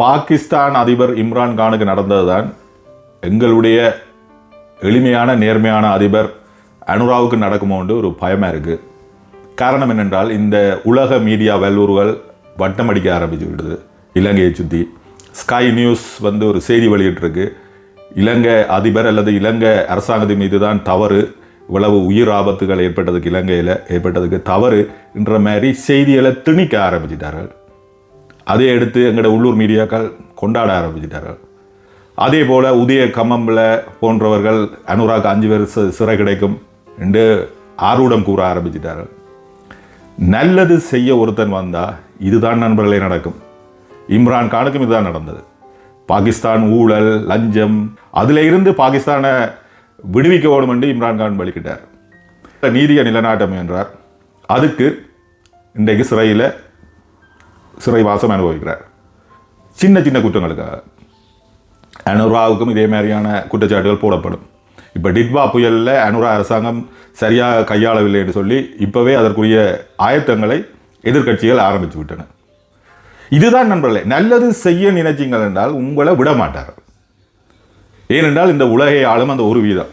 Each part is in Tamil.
பாகிஸ்தான் அதிபர் இம்ரான் கானுக்கு நடந்ததுதான் எங்களுடைய எளிமையான நேர்மையான அதிபர் அனுராவுக்கு நடக்குமோண்டு ஒரு பயமாக இருக்குது காரணம் என்னென்றால் இந்த உலக மீடியா வல்லூர்கள் வட்டமடிக்க ஆரம்பித்து விடுது இலங்கையை சுற்றி ஸ்கை நியூஸ் வந்து ஒரு செய்தி வெளியிட்டிருக்கு. இலங்கை அதிபர் அல்லது இலங்கை அரசாங்கத்தின் மீது தான் தவறு. இவ்வளவு உயிர் ஆபத்துகள் ஏற்பட்டதுக்கு இலங்கையில் ஏற்பட்டதுக்கு தவறு என்ற மாதிரி செய்திகளை திணிக்க ஆரம்பிச்சிட்டார்கள். அதை எடுத்து எங்களோட உள்ளூர் மீடியாக்கள் கொண்டாட ஆரம்பிச்சிட்டார்கள். அதே போல் உதய கம்மம்பில் போன்றவர்கள் அனுராக் அஞ்சு பேர் சிறை கிடைக்கும் என்று ஆர்வடம் கூற ஆரம்பிச்சிட்டார்கள். நல்லது செய்ய ஒருத்தன் வந்தால் இதுதான் நண்பர்களே நடக்கும். இம்ரான் கானுக்கும் இதுதான் நடந்தது. பாகிஸ்தான் ஊழல் லஞ்சம் அதில் இருந்து பாகிஸ்தானை விடுவிக்க வேணும் என்று இம்ரான் கான் வலிக்கிட்டார். நீதியை நிலநாட்ட முயன்றார். அதுக்கு இன்றைக்கு சிறையில் சிறைவாசம் அனுபவிக்கிறார். சின்ன சின்ன குற்றங்களுக்காக. அனுராவுக்கும் இதே மாதிரியான குற்றச்சாட்டுகள் போடப்படும். இப்போ டிட்வா புயலில் அனுரா அரசாங்கம் சரியாக கையாளவில்லை என்று சொல்லி இப்போவே அதற்குரிய ஆயத்தங்களை எதிர்க்கட்சிகள் ஆரம்பித்து விட்டன. இதுதான் நண்பர்களே நல்லது செய்ய நினைச்சிங்கள் என்றால் உங்களை விட மாட்டார் ஏனென்றால் இந்த உலகை ஆளும் அந்த ஒரு வீதம்.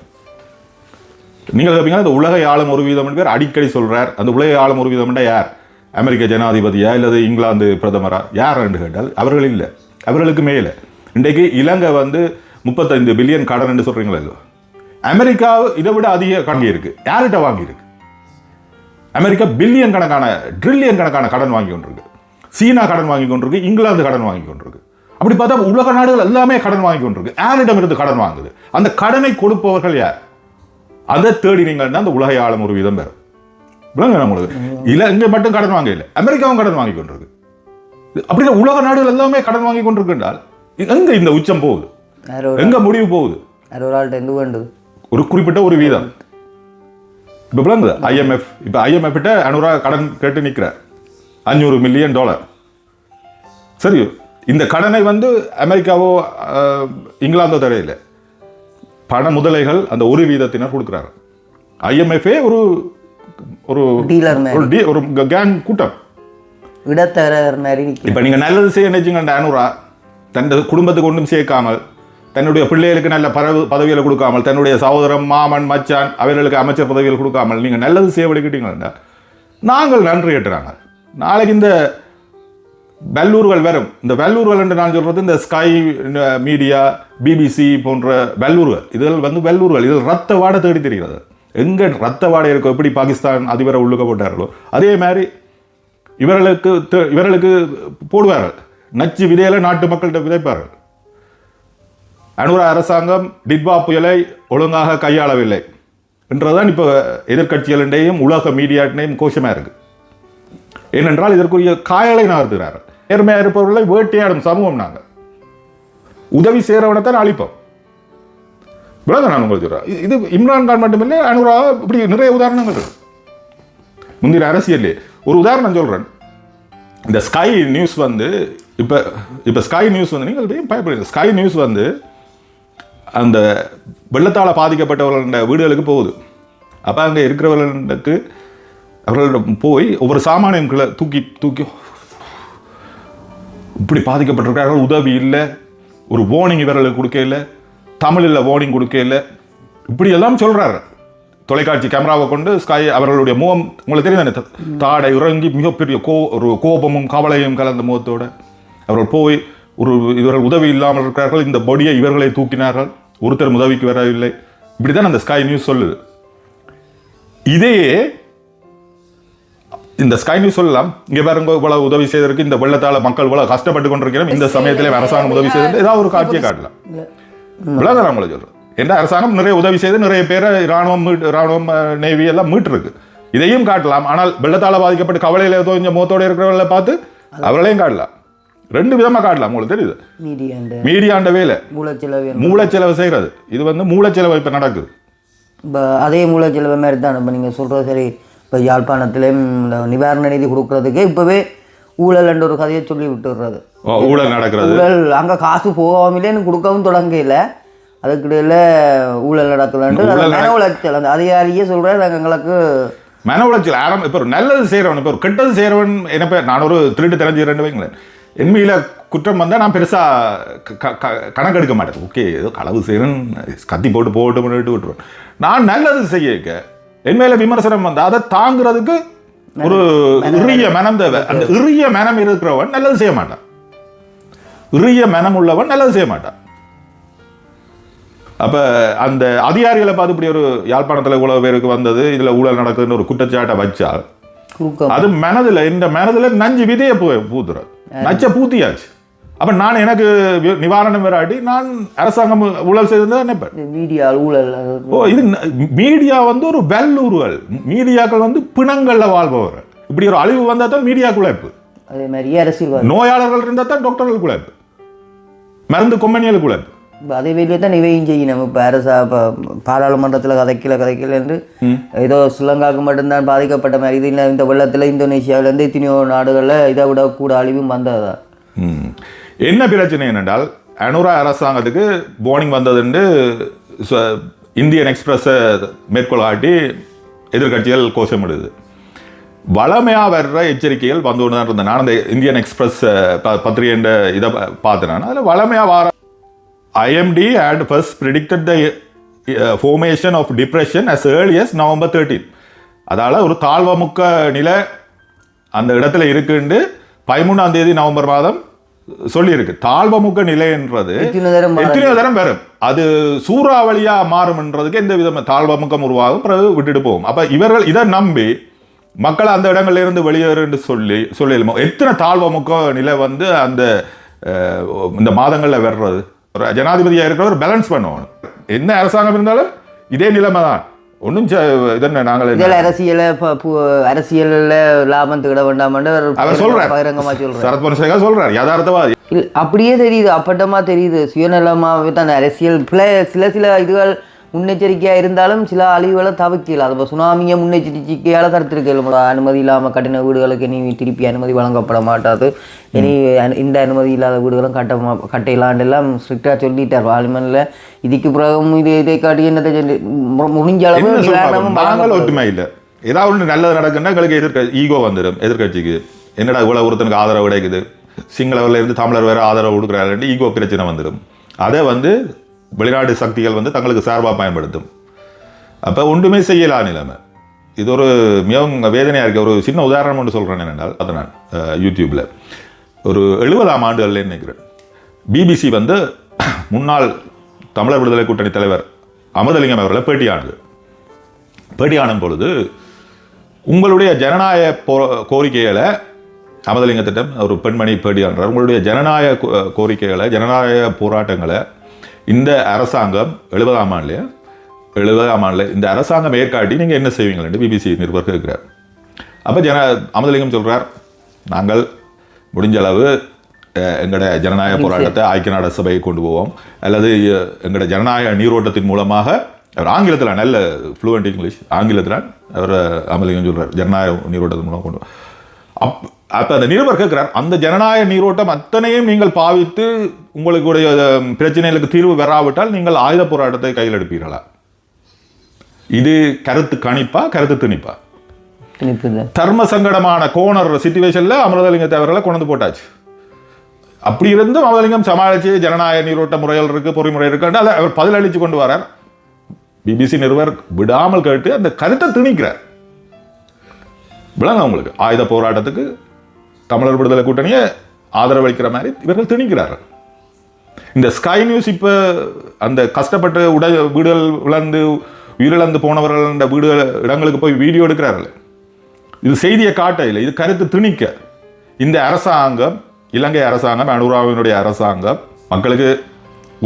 நீங்கள் கேட்பீங்க அந்த உலகை ஆளும் ஒரு வீதம் என்று பேர் அடிக்கடி சொல்கிறார் அந்த உலகை ஆளும் ஒரு வீதம் யார்? அமெரிக்க ஜனாதிபதியா இல்லது? இங்கிலாந்து பிரதமரா? யார் என்று கேட்டால் அவர்கள் இல்லை. அவர்களுக்கு மேலே. இன்றைக்கு இலங்கை வந்து முப்பத்தைந்து பில்லியன் கடன் என்று சொல்றீங்களா அமெரிக்கா இதை விட அதிக கடன் இருக்குது யார்கிட்ட வாங்கியிருக்கு? அமெரிக்கா பில்லியன் கணக்கான ட்ரில்லியன் கணக்கான கடன் வாங்கி கொண்டிருக்கு. சீனா கடன் வாங்கி கொண்டிருக்கு இங்கிலாந்து கடன் வாங்கி கொண்டிருக்கு. அப்படி பார்த்தா உலக நாடுகள் எல்லாமே கடன் வாங்கி கொண்டிருக்கு. யாரிடமிருந்து கடன் வாங்குது? அந்த கடனை கொடுப்பவர்கள் யார்? அதை தேடினீங்கன்னா அந்த உலக ஆளும் ஒரு விதம் பெறும் விளங்க உங்களுக்கு. இலங்கை மட்டும் கடன் வாங்க இல்லை அமெரிக்காவும் கடன் வாங்கி கொண்டிருக்கு. அப்படின்னா உலக நாடுகள் எல்லாமே கடன் வாங்கி கொண்டிருக்கின்றால் எங்க இந்த உச்சம் போகுது? எங்க முடிவு போகுது? ஒரு குறிப்பிட்ட ஒரு வீதம். இப்போ விளங்குது? ஐஎம்எஃப் இப்போ ஐஎம்எஃப் கிட்ட அனுரா கடன் கேட்டு நிற்கிறார் அஞ்சூறு மில்லியன் டாலர் சரி இந்த கடனை வந்து அமெரிக்காவோ இங்கிலாந்தோ தரையில் பண முதலைகள் அந்த ஒரு வீதத்தினர் கொடுக்குறாங்க ஐஎம்எஃப்ஏ ஒரு ஒரு ஒரு ஒரு கேங் கூட்டம். இடத்தரகர் மாதிரி இப்போ நீங்கள் நல்லது செய்ய நினைச்சிங்க அனுரா தன் குடும்பத்துக்கு ஒன்றும் சேர்க்காமல் தன்னுடைய பிள்ளைகளுக்கு நல்ல பதவி பதவிகளை கொடுக்காமல் தன்னுடைய சகோதரன் மாமன் மச்சான் அவர்களுக்கு அமைச்சர் பதவிகள் கொடுக்காமல் நீங்கள் நல்லது செய்ய வலிக்கிட்டீங்கன்னா நாங்கள் நன்றி கேட்டுறாங்க நாளைக்கு இந்த வல்லூர்கள் வரும். இந்த வல்லூர்கள் என்று நான் சொல்றது இந்த ஸ்கை மீடியா பிபிசி போன்ற வல்லூர்கள். இதில் வந்து வல்லூர்கள். இதில் ரத்த வாடை தேடி தெரிகிறது. எங்கே ரத்த வாடை இருக்கோ எப்படி பாகிஸ்தான் அதிபரை உள்ளுக்க போட்டார்களோ அதே மாதிரி இவர்களுக்கு இவர்களுக்கு போடுவார்கள். நச்சு விதையில நாட்டு மக்கள்கிட்ட விதைப்பார்கள். அனுரா அரசாங்கம் டிட்பா புயலை ஒழுங்காக கையாளவில்லை என்றுதான் இப்போ எதிர்கட்சிகளிடையும் உலக மீடியாட்டினையும் கோஷமாக இருக்கு. ஏனென்றால் இதற்குரிய காயலை நகர்த்துகிறார்கள் நேர்மையாக இருப்பவர்களை வேட்டையாடும் சமூகம் நாங்கள். உதவி செய்கிறவனை தான் அழிப்போம். விளங்க நான் உங்களுக்கு இது- இம்ரான் கான் மட்டுமில்லை அனுரா இப்படி நிறைய உதாரணங்கள் இருக்கு. முந்தின அரசியல்லே ஒரு உதாரணம் சொல்கிறேன் இந்த ஸ்கை நியூஸ் வந்து இப்போ இப்போ ஸ்கை நியூஸ் வந்து நீங்கள் பயப்படுங்க ஸ்கை நியூஸ் வந்து அந்த வெள்ளத்தால் பாதிக்கப்பட்டவர்களோட வீடுகளுக்கு போகுது. அப்போ அங்கே இருக்கிறவர்களுக்கு அவர்களிடம் போய் ஒவ்வொரு சாமானியம் கீழே தூக்கி தூக்கி இப்படி பாதிக்கப்பட்டிருக்கிறார்கள் உதவி இல்லை ஒரு வார்னிங் இவர்களுக்கு கொடுக்க இல்லை. தமிழில் வார்னிங் கொடுக்க இல்லை இப்படி எல்லாம் சொல்றாரு. தொலைக்காட்சி கேமராவை கொண்டு ஸ்கை அவர்களுடைய முகம் உங்களுக்கு தெரியும் தானே தாடை இறங்கி மிகப்பெரிய கோ ஒரு கோபமும் கவலையும் கலந்த முகத்தோட அவர்கள் போய் ஒரு இவர்கள் உதவி இல்லாமல் இருக்கிறார்கள். இந்த பொடியை இவர்களை தூக்கினார்கள். ஒருத்தர் உதவிக்கு வரவில்லை. இப்படிதான் அந்த ஸ்கை நியூஸ் சொல்லுது. இதையே இந்த ஸ்கை நியூஸ் சொல்லலாம். இங்க பாருங்க இவ்வளவு உதவி செய்ததற்கு இந்த வெள்ளத்தால மக்கள் இவ்வளவு கஷ்டப்பட்டு கொண்டிருக்கிறோம். இந்த சமயத்திலே அரசாங்கம் உதவி செய்தது ஏதாவது ஒரு காட்சியை காட்டலாம். இவ்வளவுதான் உங்களை சொல்றேன் என்ற அரசாங்கம் நிறைய உதவி செய்து நிறைய பேரை ராணுவம் மீட்டு ராணுவம் நேவி எல்லாம் மீட்டிருக்கு. இதையும் காட்டலாம். ஆனால் வெள்ளத்தால பாதிக்கப்பட்டு கவலையில தோஞ்ச முகத்தோட இருக்கிறவர்களை பார்த்து அவர்களையும் காட்டலாம். ரெண்டு விதமா காட்டலாம். உங்களுக்கு தெரியுது? மீடியாண்ட வேலை. மூலச்செலவு மூளைச்செலவு செய்கிறது இது வந்து மூளைச்செலவு இப்ப நடக்குது. இப்போ அதே மூலச்செலவு மாதிரி தான். இப்போ நீங்கள் சொல்கிறது சரி. இப்போ யாழ்ப்பாணத்துலேயும் நிவாரண நிதி கொடுக்கறதுக்கே இப்போவே ஊழல்ன்ற ஒரு கதையை சொல்லி விட்டுடுறது. ஓ, ஊழல் நடக்கிறது. ஊழல் அங்கே காசு போகாமலேன்னு கொடுக்கவும் தொடங்கல. அதுக்கிடையில் ஊழல் நடக்குதுன்ட்டு ஊழல் மன உளைச்சல். அந்த அதிகாரியே சொல்கிறார் எங்களுக்கு மன உளைச்சல். ஆரம் இப்போ ஒரு நல்லது செய்கிறவன் இப்போ ஒரு கெட்டது செய்கிறவன் என்ன பேர் நான் ஒரு திருட்டு தெரிஞ்சுக்கிறேன்னு வைங்களேன். என் மேல குற்றம் வந்தால் நான் பெருசாக கணக்கெடுக்க மாட்டேன். ஓகே ஏதோ களவு செய்யணும் கத்தி போட்டு போட்டு பண்ணிட்டு விட்டுருவேன். நான் நல்லது செய்ய என் மேல விமர்சனம் வந்தால் அதை தாங்குறதுக்கு ஒரு இறிய மனம் தேவை. அந்த இறிய மனம் இருக்கிறவன் நல்லது செய்ய மாட்டான். இறிய மனம் உள்ளவன் நல்லது செய்ய மாட்டான். அப்ப அந்த அதிகாரிகளை பார்த்து இப்படி ஒரு யாழ்ப்பாணத்துல இவ்வளவு பேருக்கு வந்தது இதுல ஊழல் நடக்குதுன்னு ஒரு குற்றச்சாட்டை வச்சால் அது மனதுல இந்த மனதுல நஞ்சு விதைய பூ பூத்துற நச்ச பூத்தியாச்சு. அப்ப நான் எனக்கு நிவாரணம் வராட்டி நான் அரசாங்கம் ஊழல் செய்திருந்தா நினைப்பேன் மீடியா ஊழல் ஓ இது மீடியா வந்து ஒரு வெல்லூறுகள் மீடியாக்கள் வந்து பிணங்கள்ல வாழ்பவர் இப்படி ஒரு அழிவு வந்தா தான் மீடியா குழைப்பு. அதே மாதிரி அரசியல்வாதி. நோயாளர்கள் இருந்தால் தான் டாக்டர்கள் குழைப்பு. மருந்து கொம்பனியல் குழைப்பு. அதே வெளியே தான் இவையும் செய்யணும். இப்போ அரசா இப்போ பாராளுமன்றத்தில் கதைக்கல கதைக்கல என்று ஏதோ ஸ்ரீலங்காவுக்கு மட்டும்தான் பாதிக்கப்பட்ட மாதிரி இது இல்லை. இந்த வெள்ளத்தில் இந்தோனேஷியாவிலேருந்து எத்தனையோ நாடுகளில் இதை விட கூட அழிவும் வந்ததுதான். என்ன பிரச்சனை என்னென்றால் அனுரா அரசாங்கத்துக்கு வார்னிங் வந்ததுண்டு ச- இந்தியன் எக்ஸ்பிரஸை மேற்கோள் காட்டி எதிர்க்கட்சிகள் கோஷமிடுது. வளமையாக வர்ற எச்சரிக்கைகள் வந்து கொண்டு தான் இருந்தேன். நான் அந்த இந்தியன் எக்ஸ்பிரஸ் ப- பத்திரிகைன்ற இதை பார்த்தேன் நான். அதில் வளமையாக வர IMD had first predicted the formation of depression as as November thirteen அதால் ஒரு தாழ்வமுக்க நிலை அந்த இடத்துல இருக்குன்ட்டு பதிமூணாம் தேதி நவம்பர் மாதம் சொல்லியிருக்கு. தாழ்வமுக்க நிலைன்றது எத்தனையோ தரம் வரும் அது சூறாவளியா மாறும்ன்றதுக்கு எந்த விதமான தாழ்வமுக்கம் உருவாகும் பிறகு விட்டுட்டு போகும். அப்ப இவர்கள் இதை நம்பி மக்களை அந்த இடங்கள்ல இருந்து வெளியேறுன்னு சொல்லி சொல்லி எத்தனை தாழ்வமுக்க நிலை வந்து அந்த இந்த மாதங்கள்ல வர்றது? ஒரு ஜனாதிபதியா இருக்கிறவர் பேலன்ஸ் பண்ணுவாங்க என்ன அரசாங்கம் இருந்தாலும் இதே நிலைமை தான் ஒன்றும் இதென்ன நாங்கள் இதில் அரசியலை அரசியலில் லாபம் தேட வேண்டாம்னு அவர் சொல்றார். பகிரங்கமாக சொல்கிறார் சரத் பொன்சேகா யதார்த்தவாதி. அப்படியே தெரியுது அப்பட்டமா தெரியுது. சுயநலமாகவே தான் அரசியல். பிள்ளை சில சில இதுகள் முன்னெச்சரிக்கையாக இருந்தாலும் சில அழிவுகளை தவிர்க்கல. அது இப்போ சுனாமியை முன்னெச்சரிக்கையால் தடுத்திருக்கல அனுமதி இல்லாமல் கட்டின வீடுகளுக்கு இனி திருப்பி அனுமதி வழங்கப்பட மாட்டாது. இனி இந்த அனுமதி இல்லாத வீடுகளும் கட்ட கட்டையிலாண்டெல்லாம் ஸ்ட்ரிக்டாக சொல்லிட்டார். பார்லிமெண்ட்ல இதுக்கு பிறகும் இது இதை காட்டி என்னத்தை சொல்லி முடிஞ்ச அளவு. ஒற்றுமை இல்லை. ஏதாவது ஒன்று நல்லது நடக்குன்னா எங்களுக்கு எதிர்க்க ஈகோ வந்துடும் எதிர்க்கட்சிக்கு. என்னடா இவ்வளவு ஒருத்தனுக்கு ஆதரவு கிடைக்குது? சிங்களவர்ல இருந்து தமிழர் வேற ஆதரவு கொடுக்குறாரு ஈகோ பிரச்சனை வந்துடும் அதை வந்து வெளிநாடு சக்திகள் வந்து தங்களுக்கு சார்பாக பயன்படுத்தும். அப்போ ஒன்றுமே செய்யலா நிலைமை. இது ஒரு மிகவும் வேதனையாக இருக்க. ஒரு சின்ன உதாரணம் ஒன்று சொல்கிறேன் என்னென்றால் அதை நான் யூடியூப்பில் ஒரு எழுபதாம் ஆண்டுகள்ல நினைக்கிறேன்? பிபிசி வந்து முன்னாள் தமிழர் விடுதலை கூட்டணி தலைவர் அமிர்தலிங்கம் அவர்களை பேட்டியானது. பேட்டியானும் பொழுது உங்களுடைய ஜனநாயக போ கோரிக்கைகளை அமதலிங்கத்திடம் ஒரு பெண்மணி பேட்டியாளர் உங்களுடைய ஜனநாயக கோ- கோரிக்கைகளை ஜனநாயக போராட்டங்களை இந்த அரசாங்கம் எழுபதாம் ஆண்டுலையா? எழுபதாம் ஆண்டில் இந்த அரசாங்கம் ஏற்காட்டி நீங்கள் என்ன செய்வீங்களேன்னு பிபிசி நிருபர் கேட்குறார். அப்போ ஜன அமதலிங்கம் சொல்றார் நாங்கள் முடிஞ்ச அளவு எங்களோட ஜனநாயக போராட்டத்தை ஐக்கிய நாடு சபையை கொண்டு போவோம். அல்லது எங்களோட ஜனநாயக நீரோட்டத்தின் மூலமாக அவர் ஆங்கிலத்தில் நல்ல ஃப்ளூவெண்ட் இங்கிலீஷ் ஆங்கிலத்தில் அவர் அமலிங்கம் சொல்றார் ஜனநாயக நீரோட்டத்தின் மூலம் கொண்டு. அப் அப்போ அந்த நிருபர் கேட்கிறார் அந்த ஜனநாயக நீரோட்டம் அத்தனையும் நீங்கள் பாவித்து உங்களுடைய பிரச்சனைகளுக்கு தீர்வு பெறாவிட்டால் நீங்கள் ஆயுத போராட்டத்தை கையில் எடுப்பீர்களா? இது கருத்து கணிப்பா கருத்து திணிப்பா? தர்ம சங்கடமான கோணர் சுச்சுவேஷன்ல அமரதலிங்க தேவர்களை கொண்டு போட்டாச்சு. அப்படி இருந்தும் அமரதலிங்கம் சமாளிச்சு ஜனநாயக நீரோட்ட முறைகள் இருக்கு பொறிமுறை இருக்கு அதை அவர் பதிலளிச்சு கொண்டு வரார். பிபிசி நிருபர் விடாமல் கேட்டு அந்த கருத்தை திணிக்கிறார். விளங்க உங்களுக்கு. ஆயுத போராட்டத்துக்கு தமிழர் விடுதலை கூட்டணியை ஆதரவளிக்கிற மாதிரி இவர்கள் திணிக்கிறார்கள். இந்த ஸ்கை நியூஸ் இப்போ அந்த கஷ்டப்பட்டு உட வீடுகள் இழந்து உயிரிழந்து போனவர்கள் இந்த வீடுகள் இடங்களுக்கு போய் வீடியோ எடுக்கிறார்கள். இது செய்தியை காட்ட இல்லை இது கருத்து திணிக்க. இந்த அரசாங்கம் இலங்கை அரசாங்கம் அனுராவினுடைய அரசாங்கம் மக்களுக்கு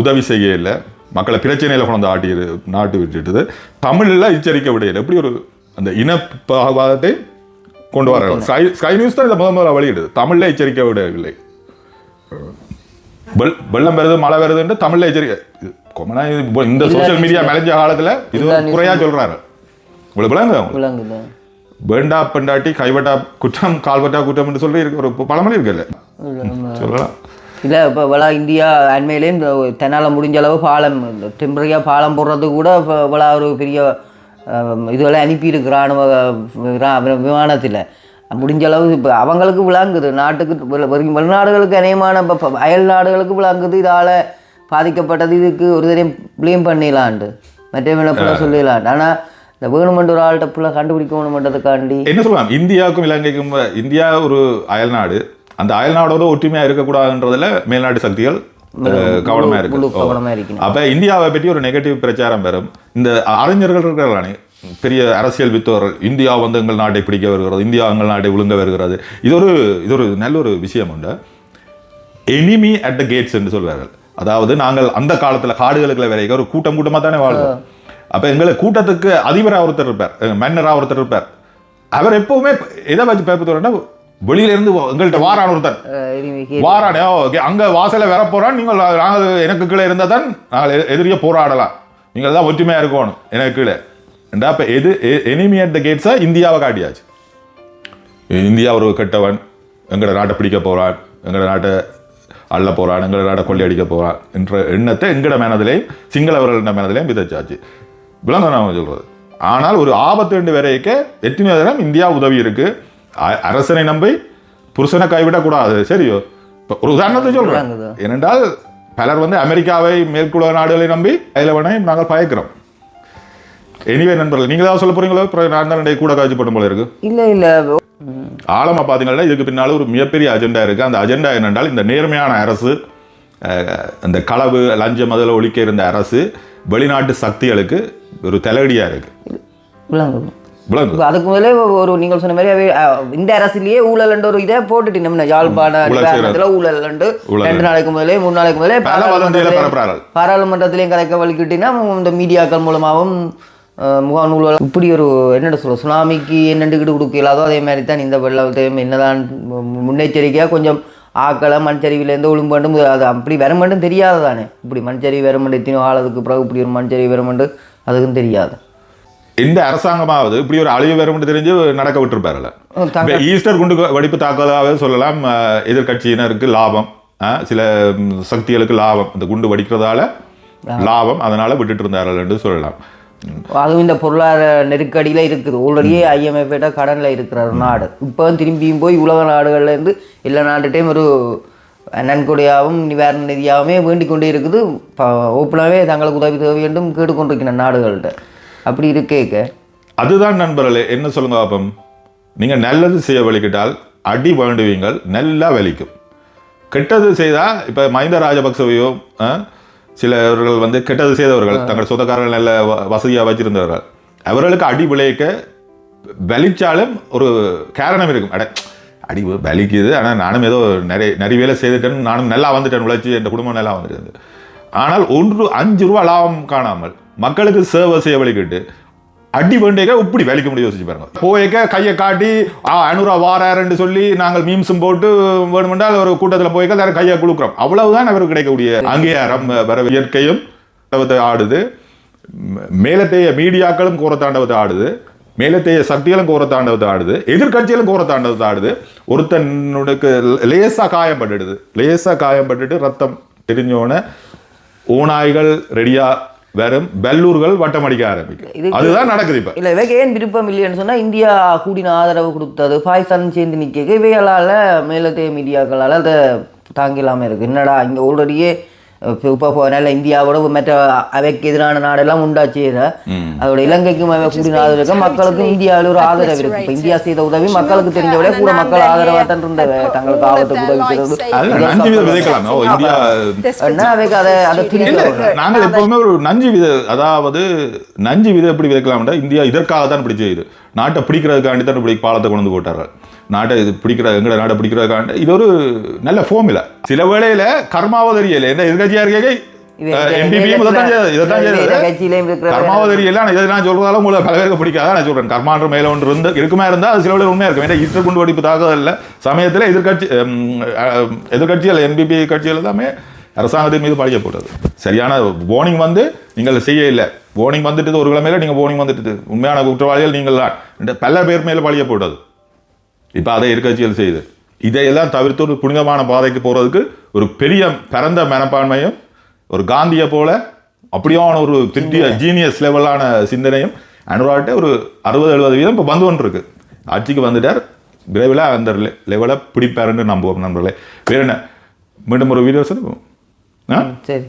உதவி செய்ய இல்லை. மக்களை பிரச்சனையில் கொண்டு ஆட்டி நாட்டு விட்டுட்டுது. தமிழில் எச்சரிக்கை விடையில எப்படி ஒரு அந்த இனப்பாதத்தை கொண்டு வர ஸ்கை ஸ்கை நியூஸ் தான் இதை முத முதல்ல வெளியிடுது. தமிழில் எச்சரிக்கை விடவில்லை. வெள்ளம் வருது மழை வருதுன்னு தமிழ்ல எச்சரிக்கை கொமனா இந்த சோஷியல் மீடியா மெலஞ்ச காலத்துல இது குறையா சொல்றாரு. விளங்குதா வேண்டா பெண்டாட்டி கைவட்டா குற்றம் கால்வட்டா குற்றம் என்று சொல்லி இருக்கு. ஒரு பழமொழி இருக்குல்ல சொல்லலாம். இல்லை இப்போ விழா இந்தியா அண்மையிலே இந்த தென்னால் முடிஞ்ச அளவு பாலம் டெம்பரரியாக பாலம் போடுறது கூட விழா ஒரு பெரிய இதுவெல்லாம் அனுப்பியிருக்கு இராணுவ விமானத்தில். முடிஞ்ச அளவு இப்போ அவங்களுக்கு விளங்குது. நாட்டுக்கு வெளி- வெளி- வெளிநாடுகளுக்கு அநேகமான இப்ப- அயல் நாடுகளுக்கு விளங்குது. இதால் பாதிக்கப்பட்டது. இதுக்கு ஒரு தரையும் ப்ளேம் பண்ணிடலான்ட்டு. மற்றவங்களை புள்ள சொல்லிடலான் ஆனால் இந்த வேணுமென்று ஒரு ஆள்கிட்ட புள்ள கண்டுபிடிக்கணுமென்றதுக்காண்டி என்ன சொல்லலாம்? இந்தியாவுக்கும் இலங்கைக்கும் இந்தியா ஒரு அயல்நாடு அந்த அயல்நாடோட ஒற்றுமையா இருக்கக்கூடாதுன்றதுல மேல்நாட்டு சக்திகள் அஹ், கவனமா முழு இருக்கு. கவனமாக இருக்கணும். அப்ப இந்தியாவை பற்றி ஒரு நெகட்டிவ் பிரச்சாரம் பெறும் இந்த அறிஞர்கள் இருக்கிறானே பெரிய அரசியல் வித்தவர்கள் இந்தியா வந்து எங்கள் நாட்டை பிடிக்க வருகிறது இந்தியா எங்கள் நாட்டை ஒழுங்க வருகிறது. இது ஒரு இது ஒரு நல்ல ஒரு விஷயம் உண்டு. எனிமி அட் த கேட்ஸ் என்று சொல்வார்கள். அதாவது நாங்கள் அந்த காலத்துல காடுகளுக்குள்ள வரைக்கும் ஒரு கூட்டம் கூட்டமா தானே வாழ்வோம். அப்ப எங்களை கூட்டத்துக்கு அதிபராக ஒருத்தர் இருப்பார் மன்னராக ஒருத்தர் இருப்பார். அவர் எப்பவுமே எதை வச்சு பேப்பத்தோம்னா வெளியில இருந்து எங்கள்கிட்ட வாரான ஒருத்தர் வாரானே ஓகே அங்க வாசல்ல வர போறான் நீங்கள் நாங்கள் எனக்கு கீழே இருந்தா தான் நாங்கள் எதிரியை போராடலாம். நீங்கள் தான் ஒற்றுமையா இருக்கணும் எனக்கு கீழே. ஏண்டா அப்ப எது எனிமி அட் த கேட்ஸா இந்தியாவை காட்டியாச்சு இந்தியா ஒரு கெட்டவன் எங்களோட நாட்டை பிடிக்க போறான் எங்களோட நாட்டை அள்ள போறான் எங்களோட நாட்டை கொள்ளையடிக்க போறான் என்ற எண்ணத்தை எங்கட மேனதிலையும் சிங்களவர்கள மேனதிலையும் விதைச்சாச்சு விளங்க நான் சொல்றது ஆனால் ஒரு ஆபத்து ரெண்டு வரைக்க எத்தனை தரம் இந்தியா உதவி இருக்கு அ- அரசனை நம்பி புருஷனை கைவிடக்கூடாது சரியோ இப்ப ஒரு உதாரணத்தை விளங்குது. ஏனென்றால் பலர் வந்து அமெரிக்காவை மேற்குலக நாடுகளை நம்பி அதில் நாங்கள் பயக்கிறோம் எனிவே நண்பர்கள் நீங்க ஏதாவது சொல்ல போறீங்களோ? நான் தான் கூட காட்சி பண்ணும் போல இருக்கு. இல்லை இல்லை. ஆழமா பார்த்தீங்கன்னா இதுக்கு பின்னால ஒரு மிகப்பெரிய அஜெண்டா இருக்கு. அந்த அஜெண்டா என்னென்றால் இந்த நேர்மையான அரசு அஹ், இந்த களவு லஞ்சம் அதில் ஒழிக்க இருந்த அரசு வெளிநாட்டு சக்திகளுக்கு ஒரு தலையடியா இருக்கு. அதுக்கு முதலே ஒரு நீங்கள் சொன்ன மாதிரி இந்த அரசிலேயே ஊழல் ஒரு இதை போட்டுட்டு நம்ம யாழ்ப்பாண ஊழல். ரெண்டு நாளைக்கு முதலே மூணு நாளைக்கு முதலே பாராளுமன்றத்திலையும் கரைக்க வலிக்கிட்டினா இந்த மீடியாக்கள் மூலமாகவும் அஹ், முகநூல்கள் இப்படி ஒரு என்னென்ன சொல்ல சுனாமிக்கு என்னெண்டுக்கிட்டு கொடுக்கலாதோ அதே மாதிரி தான் இந்த வெள்ளத்தையும் என்னதான் முன்னெச்சரிக்கையாக கொஞ்சம் ஆக்களை மண்சரிவிலேருந்து ஒழும்பண்டு அது அப்படி வரமண்டும் தெரியாது தானே இப்படி மண்சரிவு வரமண்டு எத்தனையோ ஆளதுக்கு பிறகு இப்படி ஒரு மண்சரிவு வரமண்டு அதுக்கும் தெரியாது. இந்த அரசாங்கமாவது இப்படி ஒரு அழிவு வரும்னு தெரிஞ்சு நடக்க விட்டுருப்பாருல தங்க- இப்ப ஈஸ்டர் குண்டு வெடிப்பு தாக்குதலாக சொல்லலாம் அஹ், எதிர்க்கட்சியினருக்கு லாபம் சில சக்திகளுக்கு லாபம். இந்த குண்டு வெடிக்கிறதால லாபம். அதனால விட்டுட்டு இருந்தார்கள் என்று சொல்லலாம். அதுவும் இந்த பொருளாதார நெருக்கடியில் இருக்குது. ஆல்ரெடியே ஐஎம்எஃப் கடனில் இருக்கிற ஒரு நாடு. இப்போ திரும்பியும் போய் உலக நாடுகள்லேருந்து எல்லா நாட்டுகிட்டையும் ஒரு நன்கொடையாகவும் நிவாரண நிதியாகவுமே வேண்டிக் கொண்டே இருக்குது ஓப்பனாகவே தங்களுக்கு உதவி தேவை என்றும் கேட்டுக்கொண்டிருக்கிற நாடுகள்கிட்ட. அப்படி இருக்கேக்க அதுதான் நண்பர்களே என்ன சொல்லுங்க பாப்பம்? நீங்கள் நல்லது செய்ய வலிக்கிட்டால் அடி வேண்டுவீங்கள் நல்லா வலிக்கும். கெட்டது செய்தால் இப்போ மஹிந்த ராஜபக்சவையோ சிலவர்கள் வந்து கெட்டது செய்தவர்கள் தங்கள் சொந்தக்காரர்கள் நல்ல வ- வசதியா வச்சிருந்தவர்கள் அவர்களுக்கு அடி விளைவிக்க வலிச்சாலும் ஒரு காரணம் இருக்கும். அட அடி வலிக்குது. ஆனால் நானும் ஏதோ நிறைய நிறைய வேலை செய்துட்டேன். நானும் நல்லா வந்துட்டேன் உழைச்சி என் குடும்பம் நல்லா வந்துட்டு ஆனால் ஒன்று அஞ்சு ரூபா லாபம் காணாமல் மக்களுக்கு சேவை செய்ய வலிக்கிட்டு அடி வேண்டியக்கா இப்படி வேலைக்கு முடிய யோசிச்சு பாருங்க. போயக்க கையை காட்டி ஆ அனுரா வாராருன்னு சொல்லி நாங்கள் மீம்ஸும் போட்டு வேணுமென்றால் ஒரு கூட்டத்தில் போய்க்க எல்லாரும் கையை கொடுக்குறோம் அவ்வளவுதான் அவருக்கு கிடைக்கக்கூடிய அங்கீகாரம் வர இயற்கையும் ஆடுது. மேலத்தைய மீடியாக்களும் கோரத்தாண்டவத்தை ஆடுது. மேலத்தைய சக்திகளும் கோரத்தாண்டவத்தை ஆடுது. எதிர்க்கட்சிகளும் கோரத்தாண்டவத்தை ஆடுது. ஒருத்தனுக்கு லேசா காயப்பட்டுடுது லேசா காயப்பட்டுட்டு ரத்தம் தெரிஞ்சோடனே ஓநாய்கள் ரெடியா வரும் பெல்லூர்கள் வட்டம் அடிக்க ஆரம்பிக்கும். அதுதான் நடக்குது இப்ப. இல்லை இவைக்கு ஏன் விருப்பம் இல்லைன்னு சொன்னால் இந்தியா கூடின ஆதரவு கொடுத்தது. பாகிஸ்தான் சேர்ந்து நிற்க இவைகளால் மேலத்தைய மீடியாக்களால் அதை தாங்கிலாமல் இருக்குது என்னடா இங்கே ஆல்ரெடியே இப்போ நல்ல இந்தியாவோட மற்ற அவைக்கு எதிரான நாடெல்லாம் உண்டாச்சு இதை. அதோட இலங்கைக்கும் அவை கூடின ஆதரவு இருக்கு மக்களுக்கும் இந்தியாவில் ஒரு ஆதரவு இருக்கு. இப்போ இந்தியா செய்த உதவி மக்களுக்கு தெரிஞ்ச விட கூட மக்கள் ஆதரவாக தான் இருந்தது தங்களுக்கு ஆபத்துக்கு உதவி என்ன அவைக்கு அதை அதை திரிக்க நாங்கள் எப்பவுமே ஒரு நஞ்சு விதை அதாவது நஞ்சு விதை எப்படி விதைக்கலாம்னா இந்தியா இதற்காக தான் இப்படி செய்யுது நாட்டை பிடிக்கிறதுக்காண்டி தான் இப்படி பாலத்தை கொண்டு வந்து போட்டார்கள். நாட்டை இது பிடிக்கிற எங்கட நாட்டை பிடிக்கிறதுக்காண்டி இது ஒரு நல்ல ஃபோமில சில வேளையில கர்மாவ தெரியல என்ன எதிர்கட்சியா இருக்கே கர்மான்ற மேல ஒன்று இருந்து இருக்குமா இருந்தா அது சில உண்மையா இருக்கும். ஏன்னா ஈஸ்டர் குண்டு வெடிப்பு தாக்குதல்ல சமயத்துல எதிர்கட்சி எதிர்க்கட்சிகள் என்பிபி கட்சிகள் எல்லாமே அரசாங்கத்தின் மீது பழிய போட்டது. சரியான வார்னிங் வந்து நீங்கள் செய்ய இல்லை. வார்னிங் வந்துட்டு ஒரு கிழமையில நீங்க வார்னிங் வந்துட்டு உண்மையான குற்றவாளிகள் நீங்கள் தான் பல பேர் மேல பழிய போட்டது. இப்போ அதை எதிர்க்கட்சிகள் செய்யுது இதையெல்லாம் தவிர்த்து ஒரு புனிதமான பாதைக்கு போறதுக்கு ஒரு பெரிய பரந்த மனப்பான்மையும் ஒரு காந்தியை போல அப்படியான ஒரு திட்டிய ஜீனியஸ் லெவலான சிந்தனையும் அனுராகிட்ட ஒரு அறுபது எழுபது வீதம் இப்போ வந்து கொண்டு இருக்கு ஆட்சிக்கு வந்துட்டார். விரைவில் அந்த லெவலை பிடிப்பாருன்னு நம்புவோம் நண்பர்களே. வேற என்ன? மீண்டும் ஒரு வீடியோ சொல்லுவோம் ஆ? சரி.